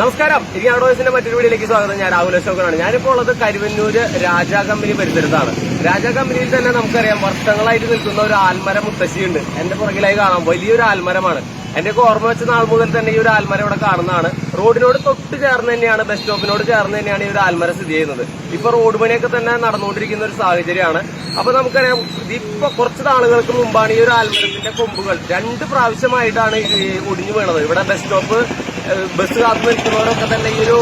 നമസ്കാരം. ഇനി ആഡോസിന്റെ മറ്റൊരു വീഡിയോയിലേക്ക് സ്വാഗതം. ഞാൻ രാഹുൽ അശോകനാണ്. ഞാനിപ്പോൾ ഉള്ളത് കരുവന്നൂര് രാജാ കമ്പനി പരിസരത്താണ്. രാജാ കമ്പനിയിൽ തന്നെ നമുക്കറിയാം വർഷങ്ങളായിട്ട് നിൽക്കുന്ന ഒരു ആൽമര മുത്തശ്ശിയുണ്ട്. എന്റെ പുറകിലായി കാണാം. വലിയൊരു ആൽമരമാണ്. എന്റെ ഓർമ്മ വെച്ച നാൾ മുതൽ തന്നെ ഈ ഒരു ആൽമരം ഇവിടെ കാണുന്നതാണ്. റോഡിനോട് തൊട്ട് ചേർന്ന് തന്നെയാണ് ബസ് സ്റ്റോപ്പിനോട് ചേർന്ന് തന്നെയാണ് ഈ ഒരു ആൽമരം സ്ഥിതി ചെയ്യുന്നത്. ഇപ്പൊ റോഡ് പണിയൊക്കെ തന്നെ നടന്നുകൊണ്ടിരിക്കുന്ന ഒരു സാഹചര്യമാണ്. അപ്പൊ നമുക്കറിയാം ഇപ്പൊ കുറച്ച് നാളുകൾക്ക് മുമ്പാണ് ഈ ഒരു ആൽമരത്തിന്റെ കൊമ്പുകൾ രണ്ട് പ്രാവശ്യമായിട്ടാണ് ഒടിഞ്ഞു വീണത്. ഇവിടെ ബസ് സ്റ്റോപ്പ് ബസ് കാത്തു നിൽക്കുന്നവരൊക്കെ തന്നെ ഈ ഒരു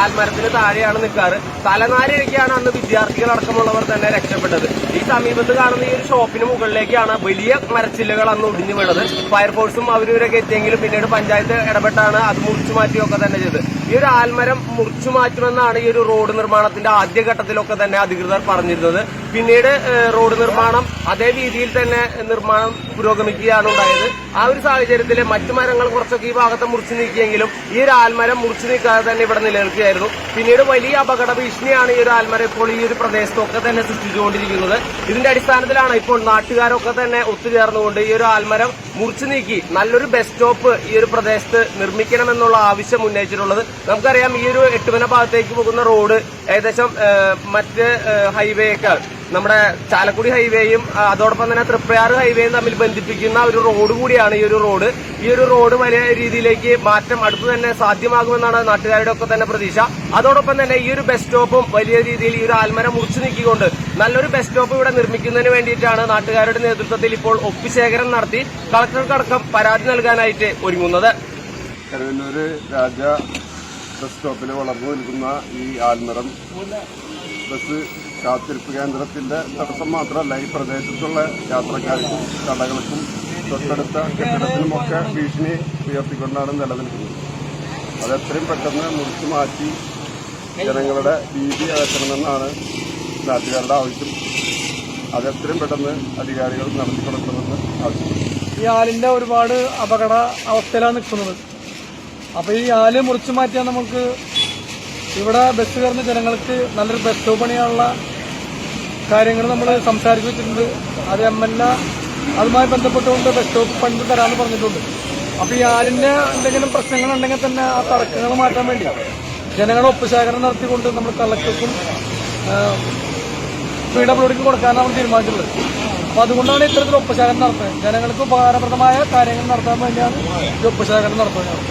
ആൽമരത്തിന് താഴെയാണ് നിൽക്കാറ് തലനാരിഴയ്ക്കാണ് അന്ന് വിദ്യാർത്ഥികൾ അടക്കമുള്ളവർ തന്നെ രക്ഷപ്പെട്ടത്. ഈ സമീപത്ത് കാണുന്ന ഈ ഒരു ഷോപ്പിന് മുകളിലേക്കാണ് വലിയ മരച്ചില്ലകൾ അന്ന് ഒടിഞ്ഞു വീണത്. ഫയർഫോഴ്സും അവരവരൊക്കെ എത്തിയെങ്കിലും പിന്നീട് പഞ്ചായത്ത് ഇടപെട്ടാണ് അത് മുറിച്ചു മാറ്റിയൊക്കെ തന്നെ ചെയ്തത്. ഈ ഒരു ആൽമരം മുറിച്ചു മാറ്റുമെന്നാണ് ഈ ഒരു റോഡ് നിർമ്മാണത്തിന്റെ ആദ്യഘട്ടത്തിലൊക്കെ തന്നെ അധികൃതർ പറഞ്ഞിരുന്നത്. പിന്നീട് റോഡ് നിർമ്മാണം അതേ രീതിയിൽ തന്നെ നിർമ്മാണം പുരോഗമിക്കുകയാണ് ഉണ്ടായത്. ആ ഒരു സാഹചര്യത്തിൽ മറ്റു മരങ്ങൾ കുറച്ചൊക്കെ ഈ ഭാഗത്ത് മുറിച്ചു നീക്കിയെങ്കിലും ഈ ഒരു ആൽമരം മുറിച്ചു നീക്കാതെ തന്നെ ഇവിടെ നിലനിൽക്കുകയായിരുന്നു പിന്നീട് വലിയ അപകട ഭീഷണിയാണ് ഈ ഒരു ആൽമര ഇപ്പോൾ ഈ ഒരു പ്രദേശത്തൊക്കെ തന്നെ സൃഷ്ടിച്ചുകൊണ്ടിരിക്കുന്നത്. ഇതിന്റെ അടിസ്ഥാനത്തിലാണ് ഇപ്പോൾ നാട്ടുകാരൊക്കെ തന്നെ ഒത്തുചേർന്നുകൊണ്ട് ഈ ഒരു ആൽമരം മുറിച്ചു നീക്കി നല്ലൊരു ബസ് സ്റ്റോപ്പ് ഈ ഒരു പ്രദേശത്ത് നിർമ്മിക്കണമെന്നുള്ള ആവശ്യം ഉന്നയിച്ചിട്ടുള്ളത്. നമുക്കറിയാം ഈ ഒരു എട്ടുമന ഭാഗത്തേക്ക് പോകുന്ന റോഡ് ഏകദേശം മറ്റ് ഹൈവേയേക്കാൾ നമ്മുടെ ചാലക്കുടി ഹൈവേയും അതോടൊപ്പം തന്നെ തൃപ്പയാറ് ഹൈവേയും തമ്മിൽ ബന്ധിപ്പിക്കുന്ന ഒരു റോഡ് കൂടിയാണ് ഈ ഒരു റോഡ്. ഈ ഒരു റോഡ് വലിയ രീതിയിലേക്ക് മാറ്റം അടുത്ത് തന്നെ സാധ്യമാകുമെന്നാണ് നാട്ടുകാരുടെ ഒക്കെ തന്നെ പ്രതീക്ഷ. അതോടൊപ്പം തന്നെ ഈ ഒരു ബസ് സ്റ്റോപ്പും വലിയ രീതിയിൽ ഈ ഒരു ആൽമരം മുറിച്ചു നീക്കിക്കൊണ്ട് നല്ലൊരു ബസ് സ്റ്റോപ്പ് ഇവിടെ നിർമ്മിക്കുന്നതിന് വേണ്ടിയിട്ടാണ് നാട്ടുകാരുടെ നേതൃത്വത്തിൽ ഇപ്പോൾ ഒപ്പുശേഖരം നടത്തി കളക്ടർക്കടക്കം പരാതി നൽകാനായിട്ട് ഒരുങ്ങുന്നത്. ബസ് സ്റ്റോപ്പിൽ വളർന്നു നിൽക്കുന്ന ഈ ആൽമരം. ബസ് കാത്തിരിപ്പ് കേന്ദ്രത്തിന്റെ തടസ്സം മാത്രമല്ല ഈ പ്രദേശത്തുള്ള യാത്രക്കാർക്കും കടകൾക്കും തൊട്ടടുത്ത കെട്ടിടത്തിനുമൊക്കെ ഭീഷണി ഉയർത്തിക്കൊണ്ടാണ് നിലനിൽക്കുന്നത്. അത് എത്രയും പെട്ടെന്ന് മുറിച്ചു മാറ്റി ജനങ്ങളുടെ ഭീതി അകറ്റണമെന്നാണ് നാട്ടുകാരുടെ ആവശ്യം. അത് എത്രയും പെട്ടെന്ന് അധികാരികൾ നടത്തി കൊടുക്കണമെന്ന് ആവശ്യപ്പെടുന്നു. ഈ ആലിന്റെ ഒരുപാട് അപകട അവസ്ഥയിലാണ് നിൽക്കുന്നത്. അപ്പൊ ഈ ആൽ മുറിച്ചു മാറ്റിയാൽ നമുക്ക് ഇവിടെ ബസ് കയറുന്ന ജനങ്ങൾക്ക് നല്ലൊരു ബസ് പണിയാനുള്ള കാര്യങ്ങൾ നമ്മൾ സംസാരിച്ചു വെച്ചിട്ടുണ്ട്. അത് എം എൽ എ അതുമായി ബന്ധപ്പെട്ടുകൊണ്ട് ബസ് സ്റ്റോപ്പ് ഫണ്ട് തരാമെന്ന് പറഞ്ഞിട്ടുണ്ട്. അപ്പൊ ഈ ആരിന്റെ എന്തെങ്കിലും പ്രശ്നങ്ങൾ ഉണ്ടെങ്കിൽ തന്നെ ആ തർക്കങ്ങൾ മാറ്റാൻ വേണ്ടി ജനങ്ങളുടെ ഒപ്പുശേഖരണം നടത്തിക്കൊണ്ട് നമ്മൾ കളക്ടർക്കും പി ഡബ്ല്യുഡിക്കും കൊടുക്കാനാണ് നമ്മൾ തീരുമാനിച്ചിട്ടുള്ളത്. അപ്പൊ അതുകൊണ്ടാണ് ഇത്തരത്തിൽ ഒപ്പശേഖരണം നടത്തുന്നത്. ജനങ്ങൾക്ക് ഉപകാരപ്രദമായ കാര്യങ്ങൾ നടത്താൻ വേണ്ടിയാണ് ഈ ഒപ്പശേഖരണം നടത്തുന്നത്.